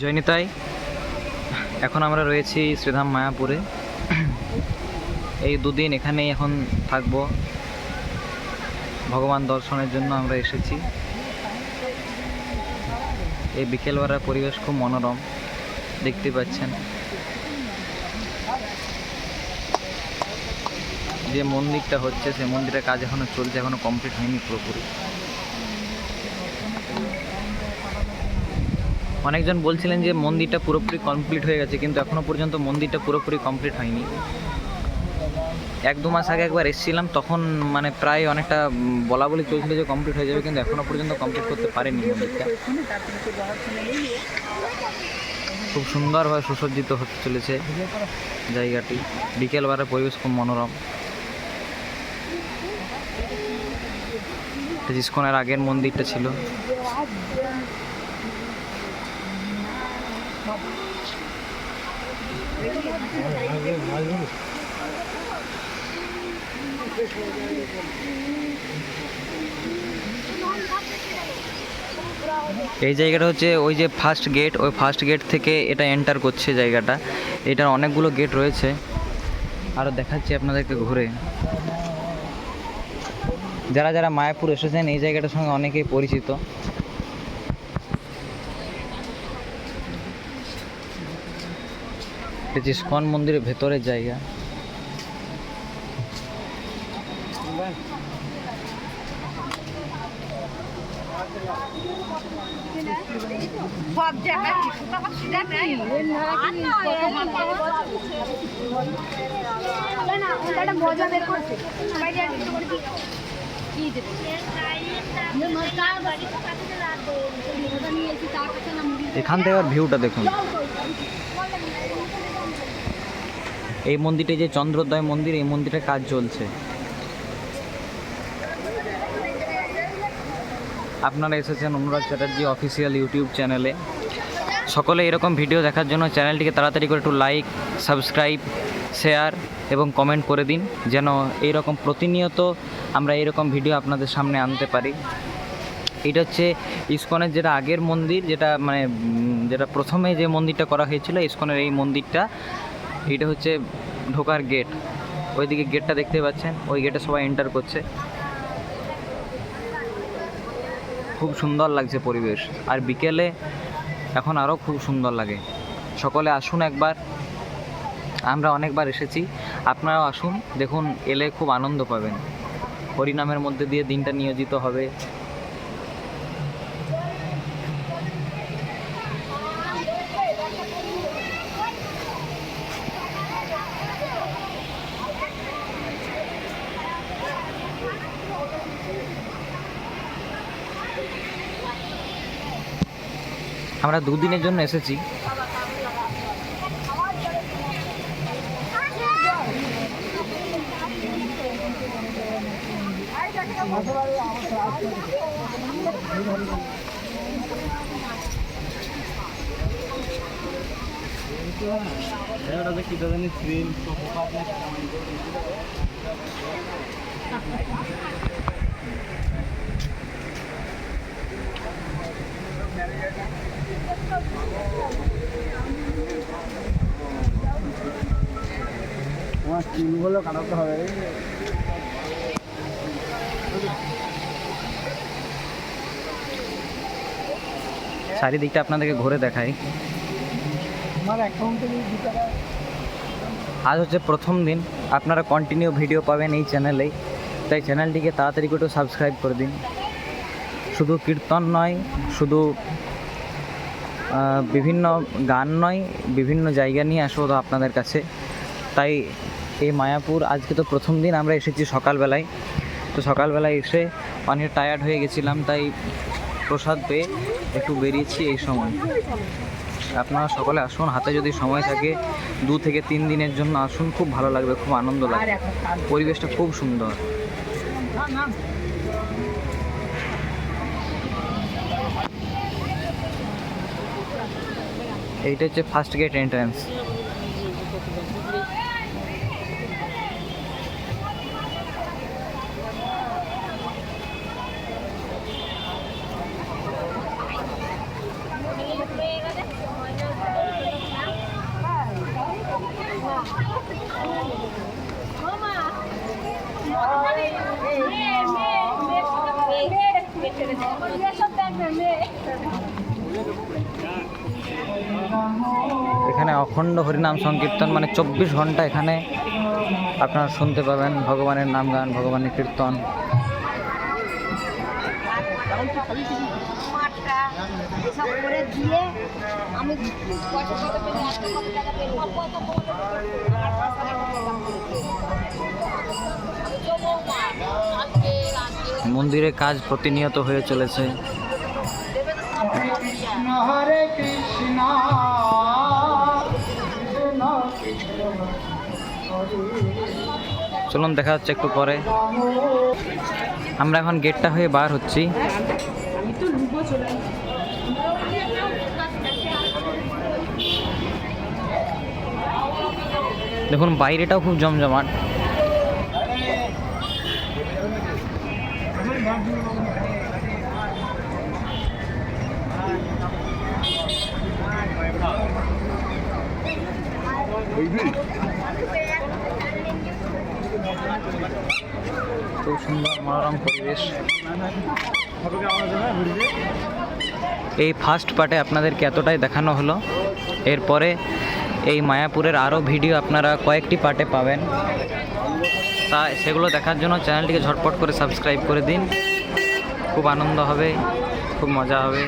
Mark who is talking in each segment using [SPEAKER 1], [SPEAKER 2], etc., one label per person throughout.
[SPEAKER 1] জয়নিতাই এখন আমরা রয়েছি শ্রীধাম মায়াপুরে। এই দুদিন এখানেই এখন থাকব। ভগবান দর্শনের জন্য আমরা এসেছি। এই বিকেলবেলার পরিবেশ খুব মনোরম, দেখতে পাচ্ছেন। যে মন্দিরটা হচ্ছে, সেই মন্দিরের কাজ এখনও চলছে, এখনও কমপ্লিট হয়নি পুরোপুরি। অনেকজন বলছিলেন যে মন্দিরটা পুরোপুরি কমপ্লিট হয়ে গেছে, কিন্তু এখনও পর্যন্ত মন্দিরটা পুরোপুরি কমপ্লিট হয়নি। এক দু মাস আগে একবার এসেছিলাম, তখন মানে প্রায় অনেকটা বলা বলি চলছিল যে কমপ্লিট হয়ে যাবে, কিন্তু এখনও পর্যন্ত কমপ্লিট করতে পারেনি মন্দিরটা। খুব সুন্দরভাবে সুসজ্জিত হতে চলেছে জায়গাটি। বিকেলবেলার পরিবেশ খুব মনোরম। ইস্কনের আগের মন্দিরটা ছিল। এই জায়গাটা হচ্ছে ওই যে ফার্স্ট গেট ওই ফার্স্ট গেট থেকে এটা এন্টার করছে জায়গাটা। এটার অনেকগুলো গেট রয়েছে। আরও দেখাচ্ছি আপনাদেরকে ঘুরে। যারা যারা মায়াপুর এসেছেন, এই জায়গাটার সঙ্গে অনেকেই পরিচিত। এটা যে ইস্কন মন্দিরের ভেতরের জায়গা? এখান থেকে ভিউটা দেখুন। এই মন্দিরে যে চন্দ্রোদয় মন্দির, এই মন্দিরে কাজ চলছে। আপনারা এসেছেন অনুরাগ চ্যাটার্জি অফিসিয়াল ইউটিউব চ্যানেলে। সকলে এরকম ভিডিও দেখার জন্য চ্যানেলটিকে তাড়াতাড়ি করে একটু লাইক, সাবস্ক্রাইব, শেয়ার এবং কমেন্ট করে দিন, যেন এই রকম প্রতিনিয়ত আমরা এরকম ভিডিও আপনাদের সামনে আনতে পারি। এটা হচ্ছে ইস্কনের যেটা আগের মন্দির, যেটা মানে যেটা প্রথমে যে মন্দিরটা করা হয়েছিল, ইস্কনের এই মন্দিরটা এটা হচ্ছে ঢোকার গেট ওইদিকে গেটটা দেখতে পাচ্ছেন, ওই গেটে সবাই এন্টার করছে। খুব সুন্দর লাগছে পরিবেশ। আর বিকেলে এখন আরও খুব সুন্দর লাগে। সকলে আসুন একবার। আমরা অনেকবার এসেছি। আপনারাও আসুন, দেখুন, এলে খুব আনন্দ পাবেন। হরিনামের মধ্যে দিয়ে দিনটা নিয়োজিত হবে। আমরা দুদিনের জন্য এসেছি।
[SPEAKER 2] আমার চুলগুলো কাটাতে হবে।
[SPEAKER 1] চারিদিকটা আপনাদেরকে ঘুরে দেখাই। আজ হচ্ছে প্রথম দিন। আপনারা কন্টিনিউ ভিডিও পাবেন এই চ্যানেলেই তাই চ্যানেলটিকে তাড়াতাড়ি করে একটু সাবস্ক্রাইব করে দিন। শুধু কীর্তন নয় শুধু বিভিন্ন গান নয় বিভিন্ন জায়গা নিয়ে আসব আপনাদের কাছে। তাই এই মায়াপুর, আজকে তো প্রথম দিন আমরা এসেছি সকালবেলায়। তো সকালবেলায় এসে অনেক টায়ার্ড হয়ে গেছিলাম, তাই প্রসাদ পেয়ে একটু বেরিয়েছি এই সময়। আপনারা সকলে আসুন, হাতে যদি সময় থাকে, দু থেকে তিন দিনের জন্য আসুন, খুব ভালো লাগবে, খুব আনন্দ লাগবে। পরিবেশটা খুব সুন্দর। এইটা হচ্ছে ফার্স্ট গেট এন্ট্রান্স এখানে অখণ্ড হরিনাম সংকীর্তন মানে চব্বিশ ঘণ্টা এখানে আপনারা শুনতে পাবেন ভগবানের নাম গান, ভগবানের কীর্তন।
[SPEAKER 3] আমি
[SPEAKER 1] মন্দিরে কাজ প্রতিনিয়ত হয়ে চলেছে। চলুন দেখা যাচ্ছে একটু পরে। আমরা এখন গেটটা হয়ে বার হচ্ছি। দেখুন, বাইরেটাও খুব জমজমাট। খুব সুন্দর মনোরম পরিবেশ। এই ফার্স্ট পার্টে আপনাদেরকে এতটাই দেখানো হলো। এরপরে এই মায়াপুরের আরও ভিডিও আপনারা কয়েকটি পার্টে পাবেন। তা সেগুলো দেখার জন্য চ্যানেলটিকে ঝটপট করে সাবস্ক্রাইব করে দিন। খুব আনন্দ হবে, খুব মজা হবে।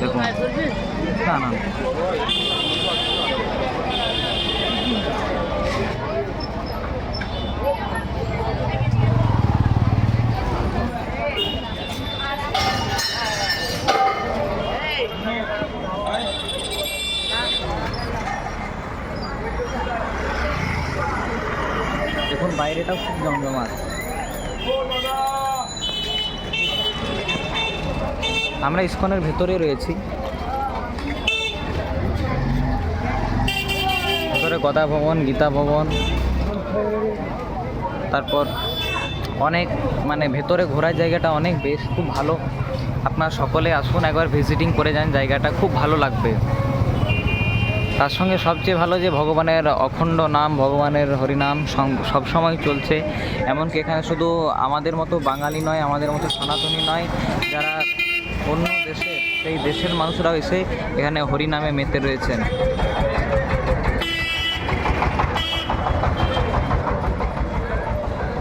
[SPEAKER 1] দেখুন। না না দেখুন বাইরেটাও খুব আমরা ইস্কনের ভেতরে রয়েছি। ভেতরে গদা ভবন, গীতা ভবন। তারপর অনেক মানে ভেতরে ঘোরার জায়গাটা অনেক বেশ, খুব ভালো। আপনার সকলে আসুন, একবার ভিজিটিং করে যান, জায়গাটা খুব ভালো লাগবে। তার সঙ্গে সবচেয়ে ভালো যে ভগবানের অখণ্ড নাম, ভগবানের হরিনাম সবসময় চলছে। এমনকি এখানে শুধু আমাদের মতো বাঙালি নয়, আমাদের মতো সনাতনী নয়, যারা অন্য দেশের সেই দেশের মানুষরাও এসে এখানে হরিনামে মেতে রয়েছেন।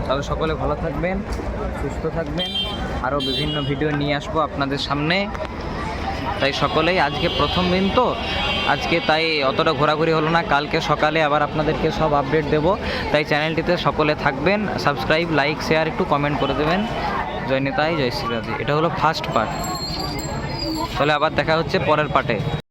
[SPEAKER 1] তবে সকলে ভালো থাকবেন, সুস্থ থাকবেন। আরও বিভিন্ন ভিডিও নিয়ে আসব আপনাদের সামনে। তাই সকলেই আজকে প্রথম দিন তো। আজকে তাই অতটা ঘোরাঘুরি হলো না। কালকে সকালে আবার আপনাদেরকে সব আপডেট দেব। তাই চ্যানেলটিতে সকলে থাকবেন। সাবস্ক্রাইব, লাইক, শেয়ার একটু কমেন্ট করে দেবেন। জয় নেতাই জয় শ্রীরাধি। এটা হলো ফার্স্ট পার্ট তাহলে আবার দেখা হচ্ছে পরের পার্টে